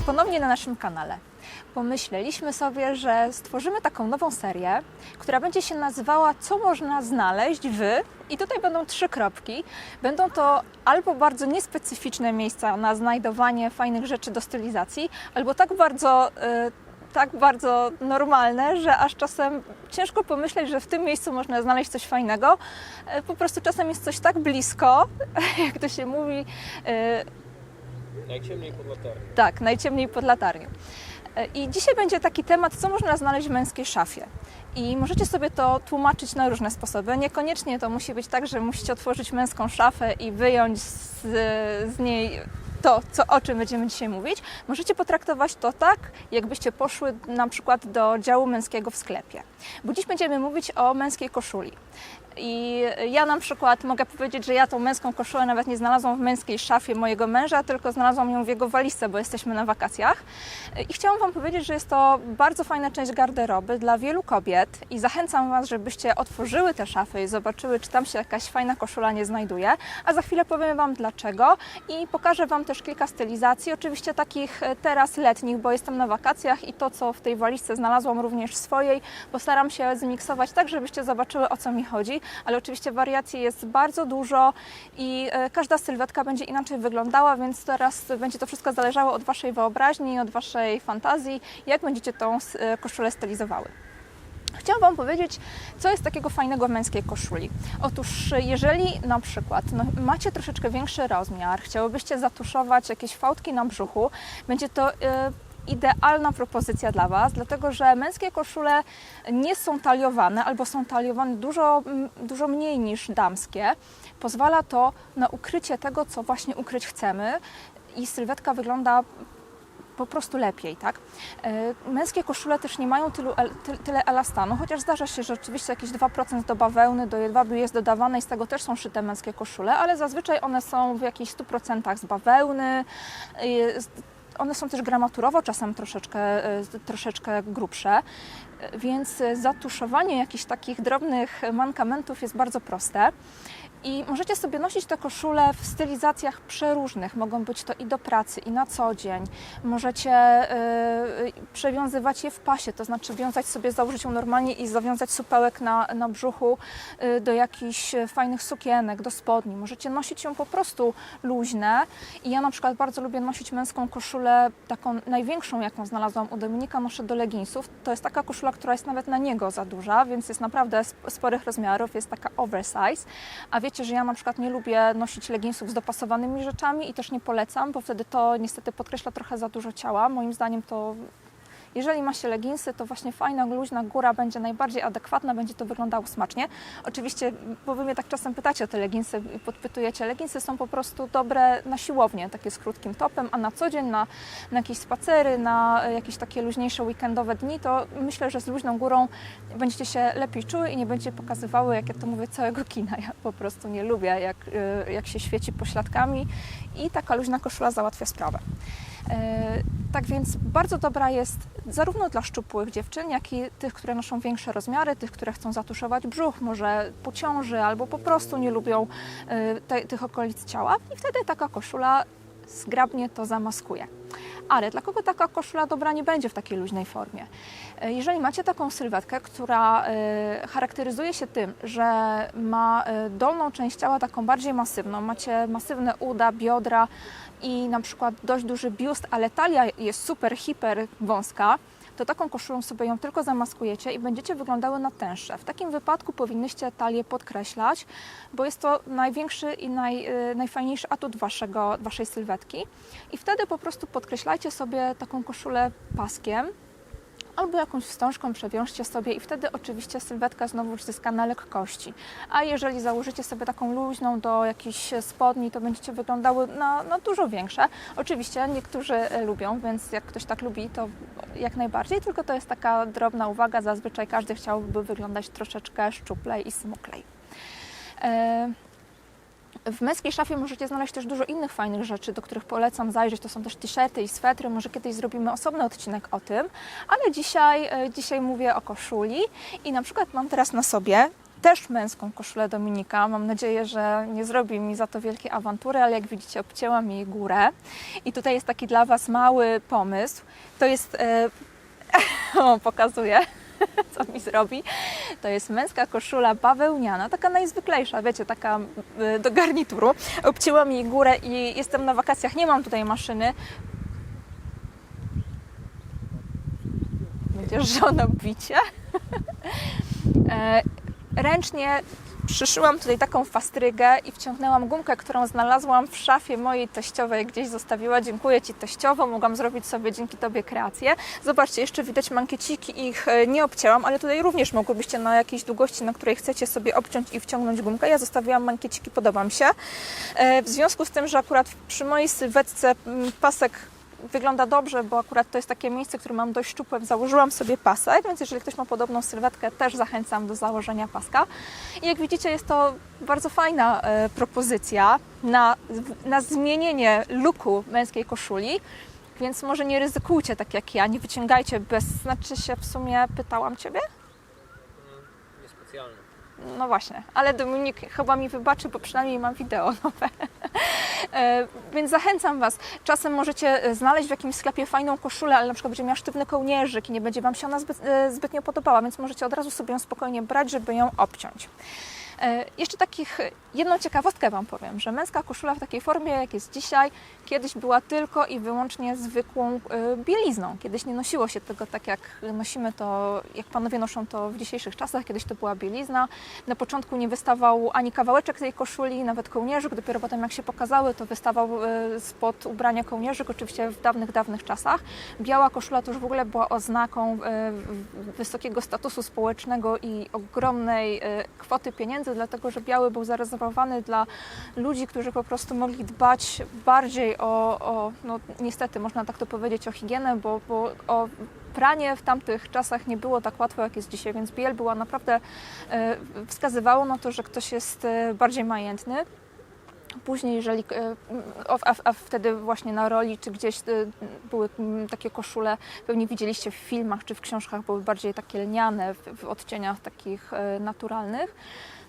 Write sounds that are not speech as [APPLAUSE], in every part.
Ponownie na naszym kanale. Pomyśleliśmy sobie, że stworzymy taką nową serię, która będzie się nazywała Co można znaleźć w i tutaj będą trzy kropki. Będą to albo bardzo niespecyficzne miejsca na znajdowanie fajnych rzeczy do stylizacji, albo tak bardzo y, tak bardzo normalne, że aż czasem ciężko pomyśleć, że w tym miejscu można znaleźć coś fajnego. E, Po prostu czasem jest coś tak blisko, [LAUGHS] jak to się mówi, e, Najciemniej pod latarnią. tak, najciemniej pod latarnią. E, I dzisiaj będzie taki temat, co można znaleźć w męskiej szafie. I możecie sobie to tłumaczyć na różne sposoby. Niekoniecznie to musi być tak, że musicie otworzyć męską szafę i wyjąć z, z niej to, co, o czym będziemy dzisiaj mówić. Możecie potraktować to tak, jakbyście poszły na przykład do działu męskiego w sklepie. Bo dziś będziemy mówić o męskiej koszuli. I ja na przykład mogę powiedzieć, że ja tą męską koszulę nawet nie znalazłam w męskiej szafie mojego męża, tylko znalazłam ją w jego walizce, bo jesteśmy na wakacjach. I chciałam Wam powiedzieć, że jest to bardzo fajna część garderoby dla wielu kobiet i zachęcam Was, żebyście otworzyły te szafy i zobaczyły, czy tam się jakaś fajna koszula nie znajduje. A za chwilę powiem Wam dlaczego i pokażę Wam też kilka stylizacji, oczywiście takich e, teraz letnich, bo jestem na wakacjach i to, co w tej walizce znalazłam również swojej, postaram się zmiksować tak, żebyście zobaczyły, o co mi chodzi ale oczywiście wariacji jest bardzo dużo i e, każda sylwetka będzie inaczej wyglądała, więc teraz będzie to wszystko zależało od Waszej wyobraźni, od Waszej fantazji, jak będziecie tą e, koszulę stylizowały. Chciałam Wam powiedzieć, co jest takiego fajnego w męskiej koszuli. Otóż, jeżeli na przykład no, macie troszeczkę większy rozmiar, chciałybyście zatuszować jakieś fałdki na brzuchu, będzie to e, idealna propozycja dla Was, dlatego że męskie koszule nie są taliowane albo są taliowane dużo, dużo mniej niż damskie. Pozwala to na ukrycie tego, co właśnie ukryć chcemy i sylwetka wygląda po prostu lepiej, tak? E, Męskie koszule też nie mają tylu, ty, tyle elastanu, chociaż zdarza się, że oczywiście jakieś 2% do bawełny, do jedwabiu jest dodawane i z tego też są szyte męskie koszule, ale zazwyczaj one są w jakichś 100% z bawełny. One są też gramaturowo czasem troszeczkę, e, troszeczkę grubsze, e, więc zatuszowanie jakichś takich drobnych mankamentów jest bardzo proste. I możecie sobie nosić te koszule w stylizacjach przeróżnych. Mogą być to i do pracy, i na co dzień. Możecie y, przewiązywać je w pasie, to znaczy wiązać sobie, założyć ją normalnie i zawiązać supełek na, na brzuchu y, do jakichś fajnych sukienek, do spodni. Możecie nosić ją po prostu luźne. I ja na przykład bardzo lubię nosić męską koszulę, taką największą, jaką znalazłam u Dominika, noszę do leginsów. To jest taka koszula, która jest nawet na niego za duża, więc jest naprawdę sp- sporych rozmiarów, jest taka oversize. A wiecie, że ja na przykład nie lubię nosić leginsów z dopasowanymi rzeczami i też nie polecam, bo wtedy to niestety podkreśla trochę za dużo ciała. Moim zdaniem to jeżeli ma się leginsy, to właśnie fajna, luźna góra będzie najbardziej adekwatna, będzie to wyglądało smacznie. Oczywiście, bo Wy mnie tak czasem pytacie o te leginsy podpytujecie, leginsy są po prostu dobre na siłownię, takie z krótkim topem, a na co dzień, na, na jakieś spacery, na e, jakieś takie luźniejsze weekendowe dni, to myślę, że z luźną górą będziecie się lepiej czuły i nie będziecie pokazywały, jak ja to mówię, całego kina. Ja po prostu nie lubię, jak, e, jak się świeci pośladkami i taka luźna koszula załatwia sprawę. E, Tak więc bardzo dobra jest zarówno dla szczupłych dziewczyn, jak i tych, które noszą większe rozmiary, tych, które chcą zatuszować brzuch, może po ciąży albo po prostu nie lubią e, te, tych okolic ciała i wtedy taka koszula zgrabnie to zamaskuje. Ale dla kogo taka koszula dobra nie będzie w takiej luźnej formie? E, Jeżeli macie taką sylwetkę, która e, charakteryzuje się tym, że ma e, dolną część ciała taką bardziej masywną, macie masywne uda, biodra i na przykład dość duży biust, ale talia jest super, hiper wąska, to taką koszulą sobie ją tylko zamaskujecie i będziecie wyglądały na tęższe. W takim wypadku powinnyście talię podkreślać, bo jest to największy i naj, y, najfajniejszy atut waszego, waszej sylwetki. I wtedy po prostu podkreślajcie sobie taką koszulę paskiem albo jakąś wstążką przewiążcie sobie i wtedy oczywiście sylwetka znowu zyska na lekkości. A jeżeli założycie sobie taką luźną do jakichś spodni, to będziecie wyglądały na, na dużo większe. Oczywiście niektórzy e, lubią, więc jak ktoś tak lubi, to jak najbardziej, tylko to jest taka drobna uwaga, zazwyczaj każdy chciałby wyglądać troszeczkę szczuplej i smuklej. E, w męskiej szafie możecie znaleźć też dużo innych fajnych rzeczy, do których polecam zajrzeć. To są też t-shirty i swetry. Może kiedyś zrobimy osobny odcinek o tym, ale dzisiaj, e, dzisiaj mówię o koszuli i na przykład mam teraz na sobie też męską koszulę Dominika. Mam nadzieję, że nie zrobi mi za to wielkiej awantury, ale jak widzicie, obcięłam jej górę. I tutaj jest taki dla Was mały pomysł. To jest, e, [LAUGHS] o, pokazuję, [LAUGHS] co mi zrobi. To jest męska koszula bawełniana, taka najzwyklejsza, wiecie, taka e, do garnituru. Obcięłam jej górę i jestem na wakacjach, nie mam tutaj maszyny. Będzie żona bicie. [LAUGHS] Ręcznie przyszyłam tutaj taką fastrygę i wciągnęłam gumkę, którą znalazłam w szafie mojej teściowej, gdzieś zostawiła. Dziękuję Ci teściowo, mogłam zrobić sobie dzięki Tobie kreację. Zobaczcie, jeszcze widać mankieciki, ich e, nie obcięłam, ale tutaj również mogłybyście na jakiejś długości, na której chcecie sobie obciąć i wciągnąć gumkę. Ja zostawiłam mankieciki, podoba mi się. E, W związku z tym, że akurat przy mojej sylwetce mm, pasek wygląda dobrze, bo akurat to jest takie miejsce, które mam dość szczupłe. Założyłam sobie pasek, więc jeżeli ktoś ma podobną sylwetkę, też zachęcam do założenia paska. I jak widzicie, jest to bardzo fajna e, propozycja na, na zmienienie looku męskiej koszuli. Więc może nie ryzykujcie tak jak ja, nie wyciągajcie bez, znaczy się w sumie pytałam Ciebie? Niespecjalny. No właśnie, ale Dominik chyba mi wybaczy, bo przynajmniej mam wideo nowe. E, Więc zachęcam Was. Czasem możecie e, znaleźć w jakimś sklepie fajną koszulę, ale na przykład będzie miała sztywny kołnierzyk i nie będzie Wam się ona zbyt, e, zbytnio podobała, więc możecie od razu sobie ją spokojnie brać, żeby ją obciąć. E, Jeszcze takich, jedną ciekawostkę Wam powiem, że męska koszula w takiej formie, jak jest dzisiaj, kiedyś była tylko i wyłącznie zwykłą e, bielizną. Kiedyś nie nosiło się tego tak, jak nosimy to, jak panowie noszą to w dzisiejszych czasach. Kiedyś to była bielizna. Na początku nie wystawał ani kawałeczek tej koszuli, nawet kołnierzyk. Dopiero potem, jak się pokazały, to wystawał e, spod ubrania kołnierzyk, oczywiście w dawnych, dawnych czasach. Biała koszula to już w ogóle była oznaką wysokiego statusu społecznego i ogromnej kwoty pieniędzy, dlatego że biały był zarezerwowany dla ludzi, którzy po prostu mogli dbać bardziej o, o no niestety można tak to powiedzieć, o higienę, bo, bo o pranie w tamtych czasach nie było tak łatwo, jak jest dzisiaj, więc biel była naprawdę, e, wskazywało na to, że ktoś jest e, bardziej majętny. Później, jeżeli, e, a, a, wtedy właśnie na roli, czy gdzieś e, były takie koszule, pewnie widzieliście w filmach czy w książkach, były bardziej takie lniane w, w odcieniach takich e, naturalnych.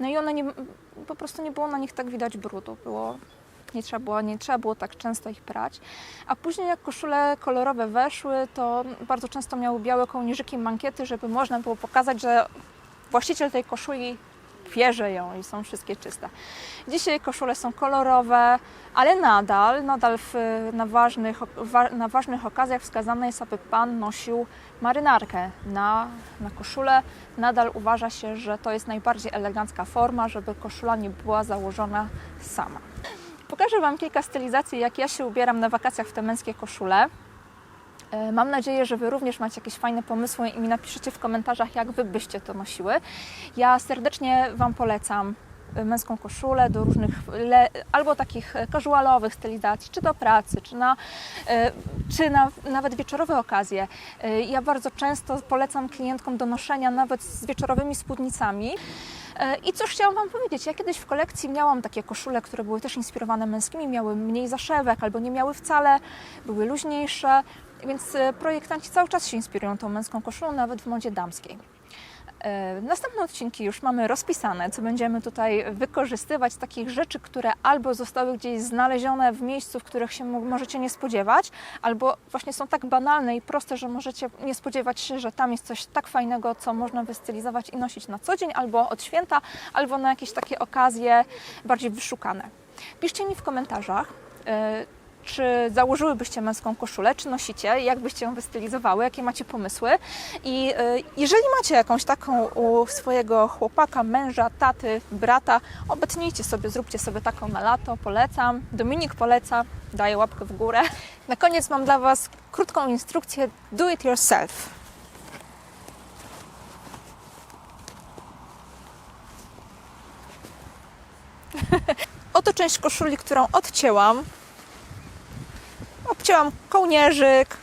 No i one nie, po prostu nie było na nich tak widać brudu. Było, nie, trzeba było, nie trzeba było tak często ich prać. A później jak koszule kolorowe weszły, to bardzo często miały białe kołnierzyki, mankiety, żeby można było pokazać, że właściciel tej koszuli bierze ją i są wszystkie czyste. Dzisiaj koszule są kolorowe, ale nadal, nadal w, na, ważnych, wa- na ważnych okazjach wskazane jest, aby Pan nosił marynarkę na, na koszulę. Nadal uważa się, że to jest najbardziej elegancka forma, żeby koszula nie była założona sama. Pokażę Wam kilka stylizacji, jak ja się ubieram na wakacjach w te męskie koszule. E, Mam nadzieję, że Wy również macie jakieś fajne pomysły i mi napiszecie w komentarzach, jak Wy byście to nosiły. Ja serdecznie Wam polecam e, męską koszulę do różnych, albo takich casualowych stylizacji, czy do pracy, czy, na, e, czy na nawet wieczorowe okazje. Ja bardzo często polecam klientkom do noszenia nawet z wieczorowymi spódnicami. I cóż chciałam Wam powiedzieć, ja kiedyś w kolekcji miałam takie koszule, które były też inspirowane męskimi, miały mniej zaszewek albo nie miały wcale, były luźniejsze, więc e, projektanci cały czas się inspirują tą męską koszulą, nawet w modzie damskiej. E, Następne odcinki już mamy rozpisane, co będziemy tutaj wykorzystywać takich rzeczy, które albo zostały gdzieś znalezione w miejscu, w których się mo- możecie nie spodziewać, albo właśnie są tak banalne i proste, że możecie nie spodziewać się, że tam jest coś tak fajnego, co można wystylizować i nosić na co dzień, albo od święta, albo na jakieś takie okazje bardziej wyszukane. Piszcie mi w komentarzach, e, czy założyłybyście męską koszulę, czy nosicie, jak byście ją wystylizowały, jakie macie pomysły. I y, jeżeli macie jakąś taką u swojego chłopaka, męża, taty, brata, obetnijcie sobie, zróbcie sobie taką na lato, polecam. Dominik poleca, daje łapkę w górę. Na koniec mam dla Was krótką instrukcję do it yourself. [LAUGHS] Oto część koszuli, którą odcięłam. Obcięłam kołnierzyk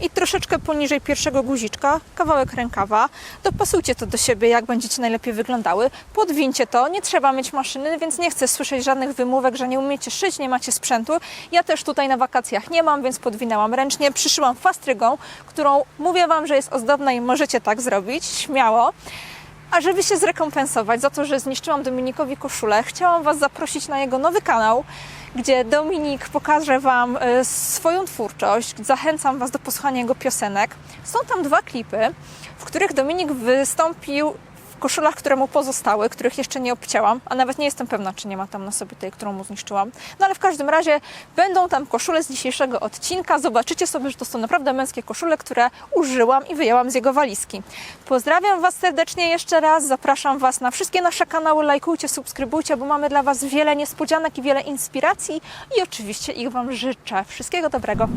i troszeczkę poniżej pierwszego guziczka kawałek rękawa. Dopasujcie to do siebie, jak będziecie najlepiej wyglądały. Podwincie to. Nie trzeba mieć maszyny, więc nie chcę słyszeć żadnych wymówek, że nie umiecie szyć, nie macie sprzętu. Ja też tutaj na wakacjach nie mam, więc podwinęłam ręcznie. Przyszyłam fastrygą, którą mówię Wam, że jest ozdobna i możecie tak zrobić, śmiało. A żeby się zrekompensować za to, że zniszczyłam Dominikowi koszulę, chciałam Was zaprosić na jego nowy kanał, gdzie Dominik pokaże Wam e, swoją twórczość. Zachęcam Was do posłuchania jego piosenek. Są tam dwa klipy, w których Dominik wystąpił koszulach, które mu pozostały, których jeszcze nie obcięłam, a nawet nie jestem pewna, czy nie ma tam na sobie tej, którą mu zniszczyłam. No ale w każdym razie będą tam koszule z dzisiejszego odcinka. Zobaczycie sobie, że to są naprawdę męskie koszule, które użyłam i wyjęłam z jego walizki. Pozdrawiam Was serdecznie jeszcze raz. Zapraszam Was na wszystkie nasze kanały. Lajkujcie, subskrybujcie, bo mamy dla Was wiele niespodzianek i wiele inspiracji. I oczywiście ich Wam życzę. Wszystkiego dobrego.